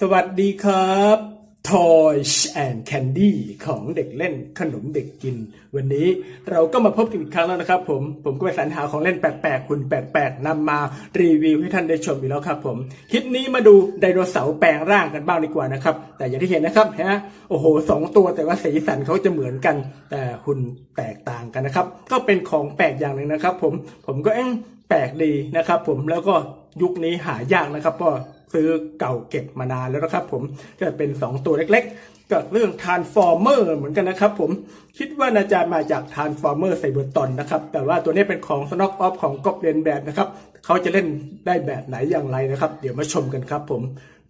สวัสดีครับ Toys and Candy ของเด็กเล่นขนมเด็กกิน วันนี้เราก็มาพบกันอีกครั้งแล้วนะครับผม ผมก็ไปสรรหาของเล่นแปลกๆคุณแปลกๆนำมารีวิวให้ท่านได้ชมอีกแล้วครับผม คลิปนี้มาดูไดโนเสาร์แปลงร่างกันบ้างดีกว่านะครับ แต่อย่างที่เห็นนะครับฮะโอ้โหสองตัวแต่ว่าสีสันเขาจะเหมือนกัน แต่หุ่นแตกต่างกันนะครับ ก็เป็นของแปลกอย่างหนึ่งนะครับ ผมผมก็เอ๊ะแปลกดีนะครับ ผมแล้วก็ยุคนี้หายากนะครับเพราะ ซื้อเก่าเก็บมานานแล้วนะครับผมก็เป็น 2 ตัวเล็กๆกับเรื่อง Transformer เหมือนกันนะครับผมคิดว่าน่าจะมาจาก Transformer Cybertron นะครับแต่ว่าตัวนี้เป็นของ Snock Off ของกอบเลนแบบนะครับเขาจะเล่นได้แบบไหนอย่างไรนะครับ เดี๋ยวมาชมกันครับผม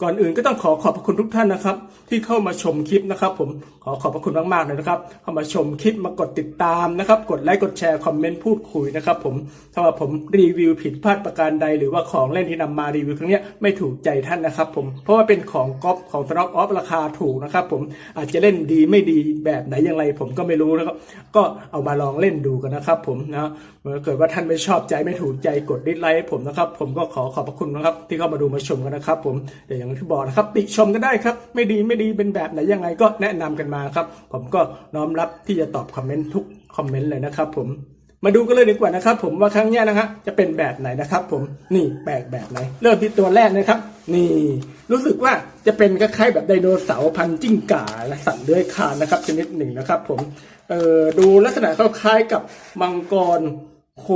ก่อนอื่นก็ต้องขอขอบพระคุณทุกท่านนะครับ ที่เข้ามาชมคลิปนะครับ ผมขอขอบพระคุณมากๆเลยนะครับ เข้ามาชมคลิปมากดติดตามนะครับ กดไลค์กดแชร์คอมเมนต์พูดคุยนะครับ ผมถ้าว่าผมรีวิวผิดพลาดประการใด หรือว่าของเล่นที่นำมารีวิวครั้งนี้ไม่ถูกใจท่านนะครับ ผมเพราะว่าเป็นของก๊อปของสน็อกออฟราคาถูกนะครับ ผมอาจจะเล่นดีไม่ดีแบบไหนอย่างไร ผมก็ไม่รู้นะครับ ก็เอามาลองเล่นดูกันนะครับ ผมนะเมื่อเกิดว่าท่านไม่ชอบใจไม่ถูกใจกดดิสไลค์ผมนะครับ ผมก็ขอขอบพระคุณนะครับ ที่เข้ามาดูมาชมกันนะครับ ผมแต่อย่างที่บอกนะครับติชมกันได้ครับ ไม่ดีไม่ดีเป็นแบบไหนยังไงก็แนะนำกันมาครับ ผมก็น้อมรับที่จะตอบคอมเมนต์ทุกคอมเมนต์เลยนะครับ ผมมาดูกันเลยดีกว่านะครับผมว่าครั้งนี้นะฮะจะเป็นแบบไหนนะครับ ผมนี่แปลกแบบไหน เริ่มที่ตัวแรกนะครับ นี่ รู้สึกว่าจะเป็นคล้ายๆแบบไดโนเสาร์พันจิ้งก่าและสัตว์เลื้อยคลานนะครับชนิดหนึ่งนะครับ ผมเอ่อดูลักษณะคล้ายๆกับมังกร โค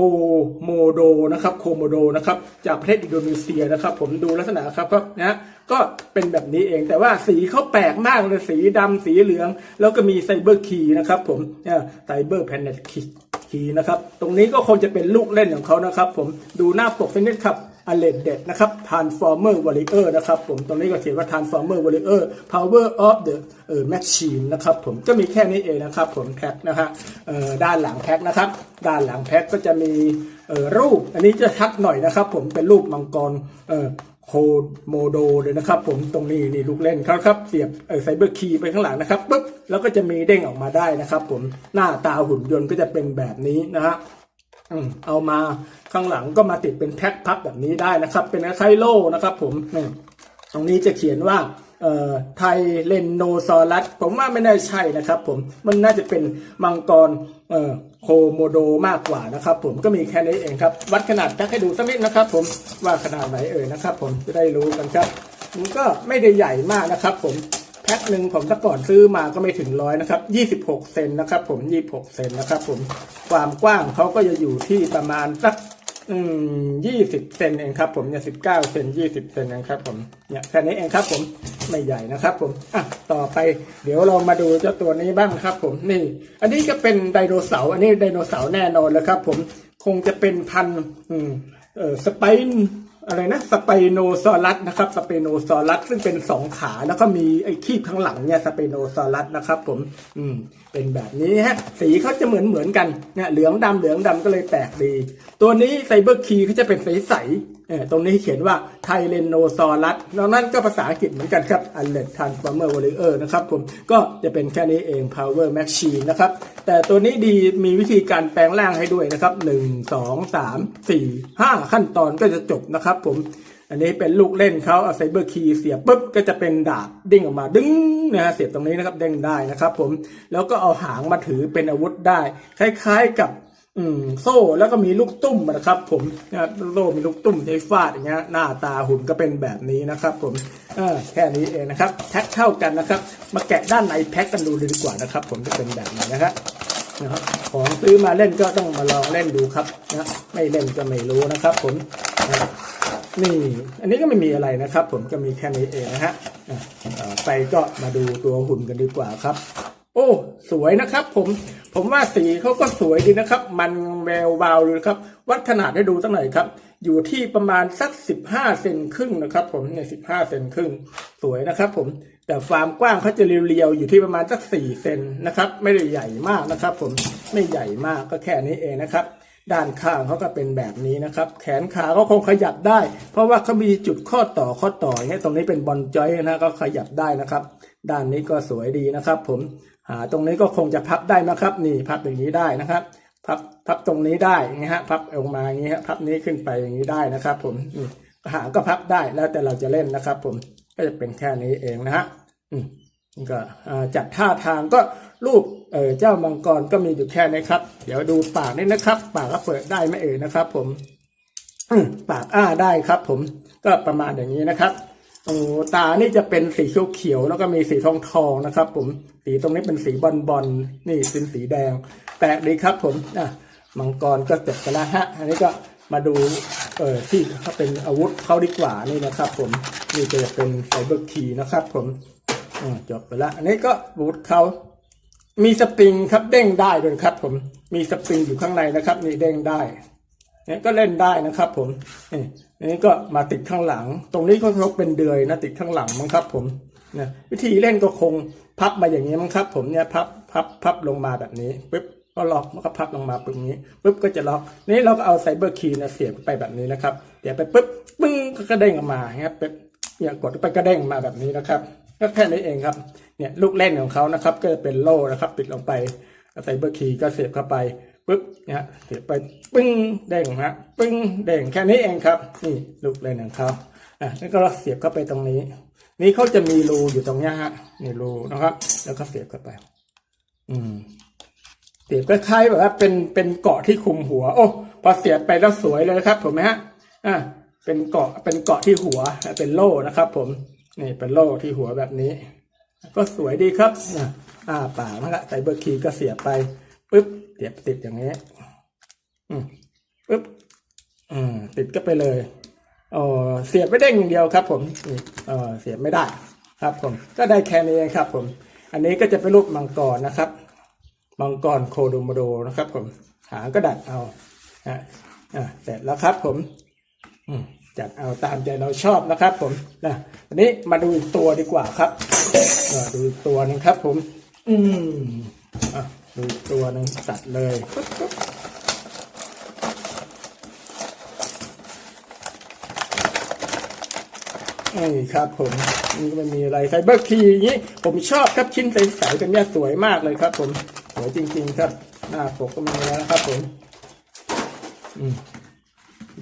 โมโดนะครับโคโมโดนะครับจากประเทศอินโดนีเซียนะครับ ผมดูลักษณะครับก็นะก็เป็นแบบนี้เองแต่ว่าสีเขาแปลกมากเลยสีดำสีเหลือง แล้วก็มีไซเบอร์คีนะครับผมไซเบอร์แพนเน็ตคีคีนะครับ ตรงนี้ก็คงจะเป็นลูกเล่นของเขานะครับ ผมดูหน้าปกสักนิดครับ อเลดเด็ดนะครับ Transformer Warrior นะครับผมตรงนี้ก็เขียนว่า Transformer Warrior Power of the เออ Machine นะครับผมก็มีแค่นี้เองนะครับผมแพ็คนะฮะเอ่อด้านหลังแพ็คนะครับ ด้านหลังแพ็คก็จะมีเอ่อรูป อันนี้จะชัดหน่อยนะครับ ผมเป็นรูปมังกรเอ่อโคโมโดเลยนะครับผมตรงนี้นี่ลูกเล่นเขาครับเสียบไซเบอร์คีย์ไปข้างหลังนะครับปุ๊บแล้วก็จะมีเด้งออกมาได้นะครับ ผมหน้าตาหุ่นยนต์ก็จะเป็นแบบนี้นะฮะ เอามาข้างหลังก็มาติดเป็นแพ็คพับแบบนี้ได้นะครับ เป็นคล้ายโล่นะครับ ผมนี่ตรงนี้จะเขียนว่าไทเลนโนซอรัสผมว่าไม่น่าใช่นะครับผมมันน่าจะเป็นมังกรโคโมโดมากกว่านะครับ ผมก็มีแค่นี้เองครับ วัดขนาดแพ็คให้ดูสักนิดนะครับ ผมว่าขนาดไหนเอ่ยนะครับ ผมจะได้รู้กันครับมันก็ไม่ได้ใหญ่มากนะครับ ผม พ็คหนึ่งผมถ้าก่อนซื้อมาก็ไม่ถึงร้อยนะครับ26เซนนะครับ ผม26เซนนะครับ ผมความกว้างเขาก็จะอยู่ที่ประมาณสักอืม20เซนเองครับผมเนี่ย19เซน20เซนเองครับผมเนี่ยแค่นี้เองครับผมไม่ใหญ่นะครับ ผมอะต่อไปเดี๋ยวเรามาดูเจ้าตัวนี้บ้างครับ ผมนี่ อันนี้ก็เป็นไดโนเสาร์อันนี้ไดโนเสาร์แน่นอนเลยครับ ผมคงจะเป็นพันอืมเออสไปน อะไรนะสเปโนซอรัสนะครับสเปโนซอรัสซึ่งเป็นสองขาแล้วก็มีไอ้คีบข้างหลังเนี่ยสเปโนซอรัสนะครับผมอืมเป็นแบบนี้ฮะสีเขาจะเหมือนเหมือนกันเนี่ยเหลืองดำเหลืองดำก็เลยแปลกดี ตัวนี้ไซเบอร์คีเขาจะเป็นใส ตรงนี้เขียนว่าไทเลนโนซอรัสนอกนั้นก็ภาษาอังกฤษเหมือนกันครับอันเลดทานฟอร์เมอร์วอลเลอร์นะครับผมก็จะเป็นแค่นี้เอง power machine นะครับ แต่ตัวนี้ดีมีวิธีการแปลงร่างให้ด้วยนะครับหนึ่งสองสามสี่ห้าขั้นตอนก็จะจบนะครับผมอันนี้เป็นลูกเล่นเขาเอาไซเบอร์คีย์เสียบปุ๊บก็จะเป็นดาบดิ้งออกมาดึงนะฮะเสียบตรงนี้นะครับเด้งได้นะครับผมแล้วก็เอาหางมาถือเป็นอาวุธได้ คล้ายๆกับ อืมโซ่แล้วก็มีลูกตุ้มนะครับ ผมนะโซ่มีลูกตุ้มใช้ฟาดอย่างเงี้ยหน้าตาหุ่นก็เป็นแบบนี้นะครับ ผมเออแค่นี้เองนะครับ แพ็คเท่ากันนะครับ มาแกะด้านในแพ็คกันดูเลยดีกว่านะครับ ผมจะเป็นแบบไหนนะครับนะครับของซื้อมาเล่นก็ต้องมาลองเล่นดูครับนะไม่เล่นก็ไม่รู้นะครับ ผมนี่อันนี้ก็ไม่มีอะไรนะครับ ผมก็มีแค่นี้เองนะฮะไปก็มาดูตัวหุ่นกันดีกว่าครับ โอ้ สวยนะครับ ผม ผมว่าสีเขาก็สวยดีนะครับ มันแวววาวเลยครับ วัดขนาดให้ดูสักหน่อยครับ อยู่ที่ประมาณสักสิบห้าเซนครึ่งนะครับ ผมเนี่ยสิบห้าเซนครึ่ง สวยนะครับผม แต่ความกว้างเขาจะเรียวๆ อยู่ที่ประมาณสักสี่เซนนะครับ ไม่ได้ใหญ่มากนะครับ ผม ไม่ใหญ่มากก็แค่นี้เองนะครับ ด้านข้างเขาก็เป็นแบบนี้นะครับ แขนขาก็คงขยับได้ เพราะว่าเขามีจุดข้อต่อข้อต่ออย่างเงี้ย ตรงนี้เป็นบอลจอยนะ ก็ขยับได้นะครับ ด้านนี้ก็สวยดีนะครับ ผม ตรงนี้ก็คงจะพับได้นะครับนี่พับอย่างนี้ได้นะครับ พับพับตรงนี้ได้อย่งี้ฮะพับออกมาอย่างเงี้ฮะพับนี้ขึ้นไปอย่างนี้ได้นะครับ ผมนี่หางก็พับได้แล้วแต่เราจะเล่นนะครับ ผมก็จะเป็นแค่นี้เองนะฮะอืมก็จัดท่าทางก็รูปเออเจ้ามังกรก็มีอยู่แค่นี้ครับ เดี๋ยวดูปากนี่นะครับ ปากก็เปิดได้ไหมเอ่ยนะครับผมอืมปากอ้าได้ครับ ผมก็ประมาณอย่างนี้นะครับ โอ้ตานี่จะเป็นสีเขียวๆแล้วก็มีสีทองทองนะครับ ผมสีตรงนี้เป็นสีบอลบอลนี่เป็นสีแดงแปลกดีครับ ผมอะมังกรก็เสร็จไปแล้วฮะ อันนี้ก็มาดูเออที่เขาเป็นอาวุธเขาดีกว่านี่นะครับ ผมนี่จะเป็นไฟเบอร์คีนะครับ ผมอ่จบไปแล้วอันนี้ก็อาวุธเขามีสปริงครับเด้งได้ด้วยครับ ผมมีสปริงอยู่ข้างในนะครับ นี่เด้งได้เนี่ยก็เล่นได้นะครับ ผมนี่ นนี้ก็มาติดข้างหลัง ตรงนี้ก็เขาเป็นเดือยนะติดข้างหลังมั้งครับ ผมนะวิธีเล่นก็คงพับมาอย่างนี้มั้งครับ ผมเนี่ยพับพับพับลงมาแบบนี้ปึ๊บก็ล็อกมันก็พับลงมาปึ๊บนี้ปึ๊บก็จะล็อก นี่เราก็เอาไซเบอร์คีย์นะเสียบไปแบบนี้นะครับเดี๋ยวไปปึ๊บปึ้งก็เด้งออกมาครับปึ๊บเนี่ยกดไปก็เด้งมาแบบนี้นะครับก็แค่นี้เองครับเนี่ยลูกเล่นของเขานะครับ ก็จะเป็นโล่นะครับ ติดลงไปไซเบอร์คีย์ก็เสียบเข้าไป ปึ๊บเนี่ยเสียบไปปึ้งเด้งฮะปึ้งเด้งแค่นี้เองครับนี่ลูกเล่นของเขาอะแล้วก็เสียบเข้าไปตรงนี้ นี่เขาจะมีรูอยู่ตรงเนี้ยฮะนี่รูนะครับ แล้วก็เสียบเข้าไป อืมเสียบคล้ายๆแบบว่าเป็นเป็นเกาะที่คุมหัว โอ้พอเสียบไปแล้วสวยเลยครับผมไหมฮะอ่าเป็นเกาะเป็นเกาะที่หัวเป็นโล่นะครับ ผมนี่เป็นโล่ที่หัวแบบนี้ ก็สวยดีครับอ่าป่ากนะครับไซเบอร์คีก็เสียบไปปึ๊บ เสียบติดอย่างนี้อืมปึ๊บอืมติดก็ไปเลยอ๋อเสียบไม่ได้อย่างเดียวครับ ผมเออเสียบไม่ได้ ครับ ผม ก็ได้แค่นี้เองครับ ผม อันนี้ก็จะเป็นรูปมังกรนะครับมังกรโคโดโมโดนะครับ ผม หางก็ดัดเอาอะอะเสร็จแล้วครับ ผมอืมจัดเอาตามใจเราชอบนะครับ ผมนะอันนี้มาดูอีกตัวดีกว่าครับดูอีกตัวหนึงครับ ผม อืมอะ ดูอีตัวหนึงตัดเลยนี่ครับผมนี่ก็ไม่มีอะไรไซเบอร์คีอย่างนี้ ผมชอบครับชิ้นใสๆเป็นเนี่ยสวยมากเลยครับ ผมสวยจริง ๆ ครับ หน้าปกก็มีแล้วครับ ผม อืม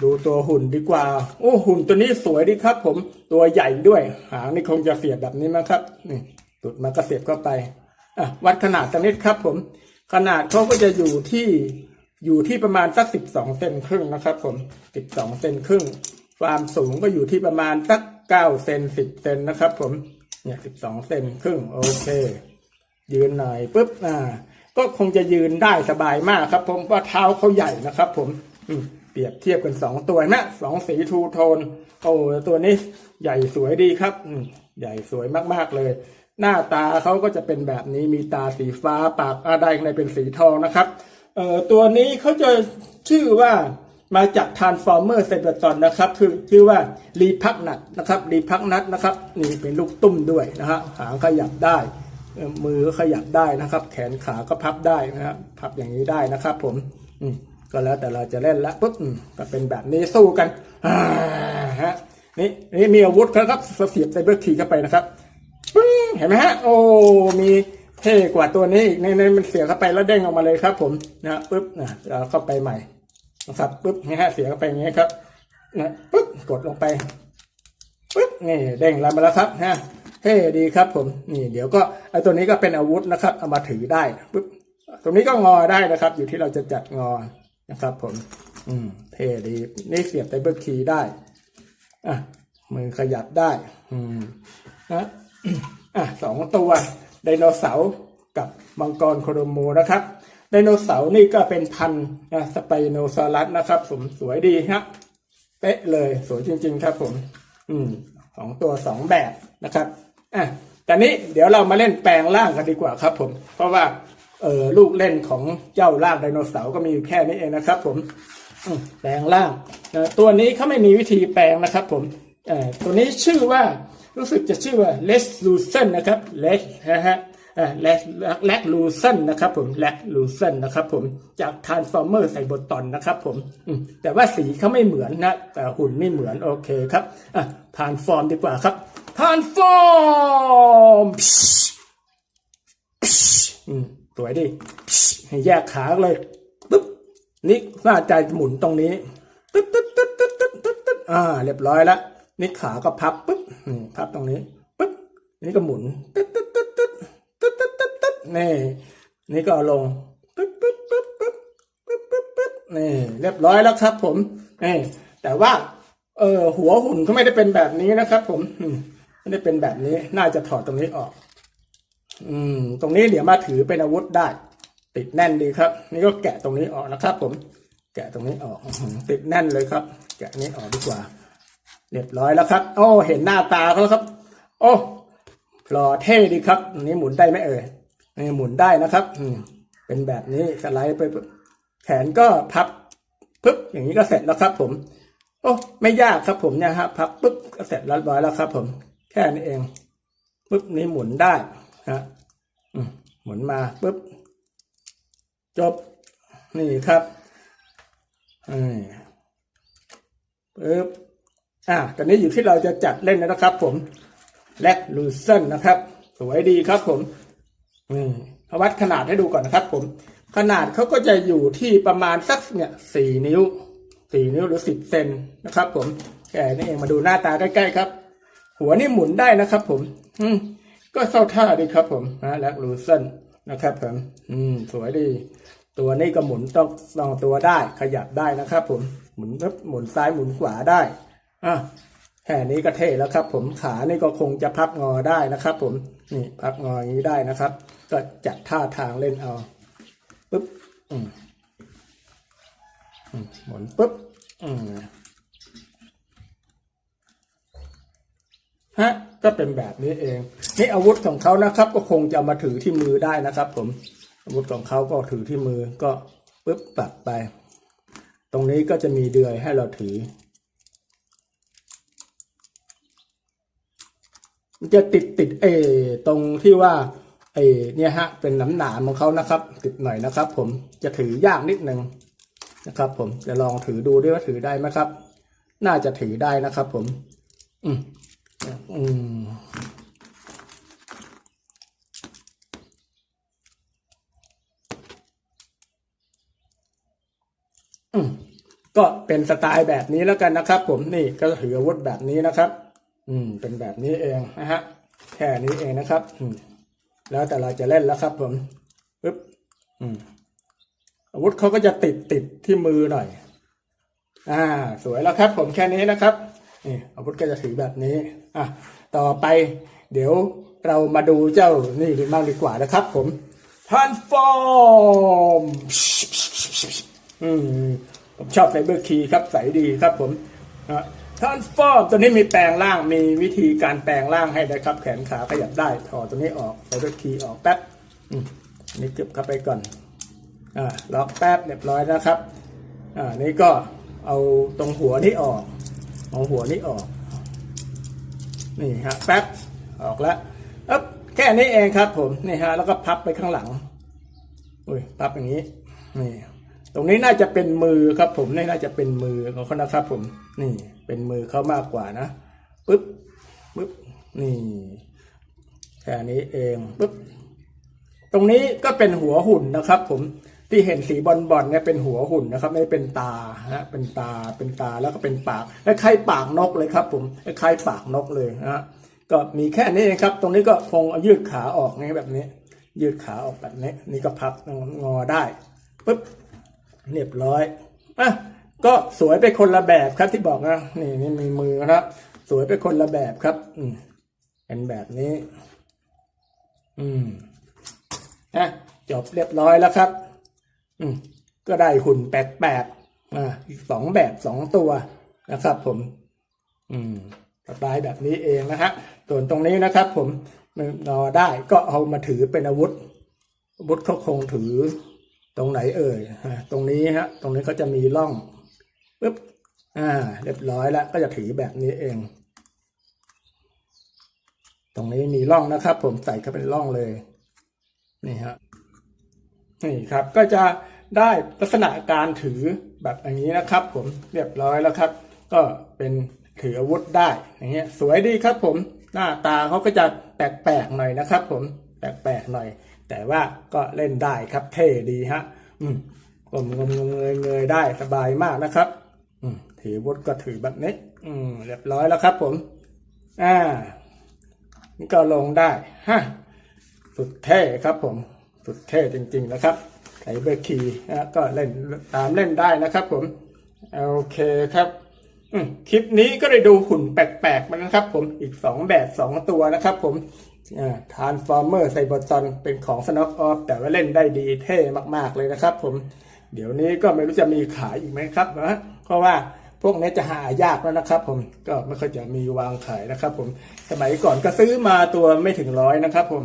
ดูตัวหุ่นดีกว่า โอ้หุ่นตัวนี้สวยดีครับ ผมตัวใหญ่ด้วย หางนี่คงจะเสียบแบบนี้มั้งครับ นี่ตุดมาก็เสียบเข้าไปอะวัดขนาดตังนิดครับ ผม ขนาดเขาก็จะอยู่ที่อยู่ที่ประมาณสักสิบสองเซนครึ่งนะครับ ผมสิบสองเซนครึ่ง ความสูงก็อยู่ที่ประมาณสักเก้าเซนสิบเซนนะครับ ผมเนี่ยสิบสองเซนครึ่งโอเค ยืนหน่อยปุ๊บอ่า ก็คงจะยืนได้สบายมากครับ ผมเพราะเท้าเขาใหญ่นะครับ ผมอืมเปรียบเทียบกันสองตัวนะสองสีทูโทน โอ้ตัวนี้ใหญ่สวยดีครับ อืมใหญ่สวยมากๆเลย หน้าตาเขาก็จะเป็นแบบนี้มีตาสีฟ้าปากอาได้ในเป็นสีทองนะครับเอ่อตัวนี้เขาจะชื่อว่ามาจากทานฟอร์เมอร์เซเบตอนนะครับคือชื่อว่ารีพักนัทนะครับรีพักนัทนะครับนี่เป็นลูกตุ้มด้วยนะฮะหางขยับได้มือก็ขยับได้นะครับ แขนขาก็พับได้นะครับพับอย่างนี้ได้นะครับ ผมอืมก็แล้วแต่เราจะเล่นละปุ๊บก็เป็นแบบนี้สู้กันฮะนี่นี่มีอาวุธครับเสียบไซเบอร์คีเข้าไปนะครับปึ เห็นไหมฮะ โอ้ มีเท่กว่าตัวนี้อีกในในมันเสียเข้าไปแล้วเด้งออกมาเลยครับ ผมนะปุ๊บนะเราเข้าไปใหม่นะครับปุ๊บนี่ฮะเสียเข้าไปอย่างนี้ครับนะปุ๊บกดลงไปปุ๊บนี่เด้งแล้วมาแล้วครับฮะเท่ดีครับผมนี่ เดี๋ยวก็ไอ้ตัวนี้ก็เป็นอาวุธนะครับ เอามาถือได้ปุ๊บตรงนี้ก็งอได้นะครับ อยู่ที่เราจะจัดงอนะครับ ผม อืม เท่ดีนี่เสียบไซเบอร์คีย์ได้อะมือขยับได้ อืมนะ อะสองตัวไดโนเสาร์กับมังกรโคโดโมนะครับไดโนเสาร์นี่ก็เป็นพันธุ์อะสไปโนซอรัสนะครับผมสวยดีครับเป๊ะเลยสวยจริง ๆ ครับผม อืมสองตัวสองแบบนะครับอะแต่นี้เดี๋ยวเรามาเล่นแปลงร่างกันดีกว่าครับ ผม เพราะว่าเออลูกเล่นของเจ้าร่างไดโนเสาร์ก็มีอยู่แค่นี้เองนะครับ ผมมแปลงร่างตัวนี้เขาไม่มีวิธีแปลงนะครับ ผมอ่อตัวนี้ชื่อว่า รู้สึกจะชื่อว่า Les l u c e n นะครับ Les นะฮะเอ่อ Les Les l u c e n นะครับผม Les l u c e n นะครับผมจาก Transformer ใส่บทตอนนะครับผมแต่ว่าสีเขาไม่เหมือนนะ แต่หุ่นไม่เหมือนโอเคครับอะ Transform ดีกว่าครับ Transform อืมสวยดิแยกขาเลยปึ๊บนี่น่าจะหมุนตรงนี้ตึ๊ดตึ๊ดตึ๊ดตึ๊ดตึ๊ดตึ๊ดตึ๊ดอ่า เรียบร้อยแล้ว นี่ขาก็พับปุ๊บนี่พับตรงนี้ปุ๊บนี่ก็หมุนตึ๊ดตึ๊ดตึ๊ดตึ๊ดตึ๊ดตึ๊ดตึ๊ดตึ๊ดนี่นี่ก็ลงปุ๊บปุ๊บปุ๊บปุ๊บปุ๊บปุ๊บปุ๊บนี่เรียบร้อยแล้วครับ ผมนี่แต่ว่าเออหัวหุ่นเขาไม่ได้เป็นแบบนี้นะครับ ผมไม่ได้เป็นแบบนี้น่าจะถอดตรงนี้ออก อืม ตรงนี้เดี๋ยวมาถือเป็นอาวุธได้ ติดแน่นดีครับ นี่ก็แกะตรงนี้ออกนะครับ ผม แกะตรงนี้ออกติดแน่นเลยครับ แกะนี้ออกดีกว่า เรียบร้อยแล้วครับ โอ้ เห็นหน้าตาเขาแล้วครับ โอ้หล่อเท่ดีครับนี้หมุนได้ไหมเอ่ยนี่หมุนได้นะครับ อืมเป็นแบบนี้สไลด์ไปแขนก็พับปึ๊บอย่างนี้ก็เสร็จแล้วครับ ผม โอ้ไม่ยากครับผมเนี่ยฮะพับปุ๊บก็เสร็จเรียบร้อยแล้วครับ ผม แค่นี้เองปุ๊บนี้หมุนได้ฮะหมุนมาปุ๊บจบนี่ครับอืมปุ๊บ อะตอนนี้อยู่ที่เราจะจัดเล่นนะครับ ผมแลกลูเซนนะครับ สวยดีครับ ผม อืมเอาวัดขนาดให้ดูก่อนนะครับ ผม ขนาดเขาก็จะอยู่ที่ประมาณสักเนี่ยสี่นิ้วสี่นิ้วหรือสิบเซนนะครับ ผมแค่นี้เองมาดูหน้าตาใกล้ๆครับ หัวนี่หมุนได้นะครับ ผม อืมก็เข้าท่าดีครับ ผมนะแลกลูเซนนะครับ ผม อืม สวยดี ตัวนี้ก็หมุนต้องต้องตัวได้ ขยับได้นะครับ ผมหมุนปึ๊บหมุนซ้ายหมุนขวาได้ อะแค่นี้ก็เท่แล้วครับ ผมขานี่ก็คงจะพับงอได้นะครับ ผมนี่พับงออย่างนี้ได้นะครับ ก็จัดท่าทางเล่นเอาปึ๊บอืมอืมหมุนปึ๊บอืมฮะก็เป็นแบบนี้เอง นี่อาวุธของเขานะครับ ก็คงจะมาถือที่มือได้นะครับ ผม อาวุธของเขาก็ถือที่มือก็ปึ๊บปัดไป ตรงนี้ก็จะมีเดือยให้เราถือ มันจะติดติดเอตรงที่ว่าเอเนี่ยฮะเป็นหนามหนามของเขานะครับ ติดหน่อยนะครับ ผมจะถือยากนิดนึงนะครับ ผมจะลองถือดูด้วยว่าถือได้ไหมครับ น่าจะถือได้นะครับ ผม อืมอืมอืมก็เป็นสไตล์แบบนี้แล้วกันนะครับ ผมนี่ก็ถืออาวุธแบบนี้นะครับ อืม เป็นแบบนี้เองนะฮะ แค่นี้เองนะครับ อืม แล้วแต่เราจะเล่นแล้วครับ ผมปึ๊บ อืม อาวุธเขาก็จะติดติดที่มือหน่อย อ่า สวยแล้วครับ ผมแค่นี้นะครับ นี่ อาวุธก็จะถือแบบนี้ อะ ต่อไป เดี๋ยวเรามาดูเจ้านี่ดีบ้างดีกว่านะครับ ผม transform อืมผมชอบไซเบอร์คีย์ครับใสดีครับผม ท่านฟอร์มตัวนี้มีแปลงร่างมีวิธีการแปลงร่างให้นะครับ แขนขาขยับได้ถอดตัวนี้ออกไซเบอร์คีย์ออกแป๊บอืมนี่เก็บเข้าไปก่อนอ่าล็อกแป๊บเรียบร้อยนะครับอ่านี่ก็เอาตรงหัวนี้ออกเอาหัวนี้ออก นี่ฮะแป๊บออกแล้วอ๊บแค่นี้เองครับผมนี่ฮะแล้วก็พับไปข้างหลังอุ้ยพับอย่างนี้นี่ตรงนี้น่าจะเป็นมือครับผมนี่น่าจะเป็นมือของเขานะครับผมนี่ เป็นมือเขามากกว่านะปึ๊บปึ๊บนี่แค่นี้เองปึ๊บตรงนี้ก็เป็นหัวหุ่นนะครับ ผมที่เห็นสีบอลบอลเนี่ยเป็นหัวหุ่นนะครับ ไม่เป็นตาฮะเป็นตาเป็นตาแล้วก็เป็นปากคล้ายปากนกเลยครับ ผมคล้ายปากนกเลยนะฮะก็มีแค่นี้เองครับ ตรงนี้ก็คงยืดขาออกนี่แบบนี้ ยืดขาออกแบบนี้ นี่ก็พับงอได้ปึ๊บเรียบร้อยอะ ก็สวยไปคนละแบบครับที่บอกนะนี่นี่มีมือครับ สวยไปคนละแบบครับ อืมเป็นแบบนี้ อืมอะจบเรียบร้อยแล้วครับ อืม ก็ได้หุ่นแปลกๆอ่าอีกสองแบบสองตัวนะครับ ผม อืมสไตล์แบบนี้เองนะฮะส่วนตรงนี้นะครับ ผมนอได้ก็เอามาถือเป็นอาวุธอาวุธเขาคงถือตรงไหนเอ่ยฮะตรงนี้ฮะ ตรงนี้ก็จะมีร่อง ปึ๊บอ่า เรียบร้อยแล้วก็จะถือแบบนี้เอง ตรงนี้มีร่องนะครับ ผมใส่เข้าเป็นร่องเลย นี่ฮะนี่ครับ ก็จะได้ลักษณะการถือแบบอย่างนี้นะครับ ผมเรียบร้อยแล้วครับ ก็เป็นถืออาวุธได้อย่างเงี้ย สวยดีครับ ผมหน้าตาเขาก็จะแปลกๆหน่อยนะครับ ผมแปลกๆหน่อย แต่ว่าก็เล่นได้ครับเท่ดีฮะ อืมกลมงมเงยเงยได้สบายมากนะครับ ถือวุธก็ถือแบบนี้ อืมเรียบร้อยแล้วครับผม อ่า นี่ก็ลงได้ฮะสุดเท่ครับผม สุดเท่จริง ๆ นะครับไถเบอร์คีนะก็เล่นตามเล่นได้นะครับผม โอเคครับคลิปนี้ก็ได้ดูหุ่นแปลกๆมานะครับผมอีกสองแบบสองตัวนะครับผมทานฟอร์เมอร์ไซบอร์ตอนเป็นของสน็อกออฟแต่ว่าเล่นได้ดีเท่มากๆเลยนะครับผม เดี๋ยวนี้ก็ไม่รู้จะมีขายอีกไหมครับนะเพราะว่า พวกนี้จะหายากแล้วนะครับ ผมก็ไม่ค่อยจะมีวางขายนะครับ ผมสมัยก่อนก็ซื้อมาตัวไม่ถึงร้อยนะครับ ผม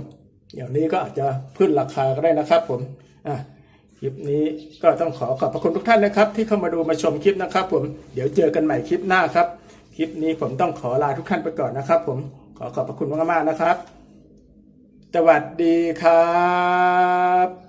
เดี๋ยวนี้ก็อาจจะขึ้นราคาก็ได้นะครับ ผมอะคลิปนี้ก็ต้องขอขอบพระคุณทุกท่านนะครับ ที่เข้ามาดูมาชมคลิปนะครับ ผมเดี๋ยวเจอกันใหม่คลิปหน้าครับ คลิปนี้ผมต้องขอลาทุกท่านไปก่อนนะครับ ผมขอขอบพระคุณมากๆนะครับสวัสดีครับ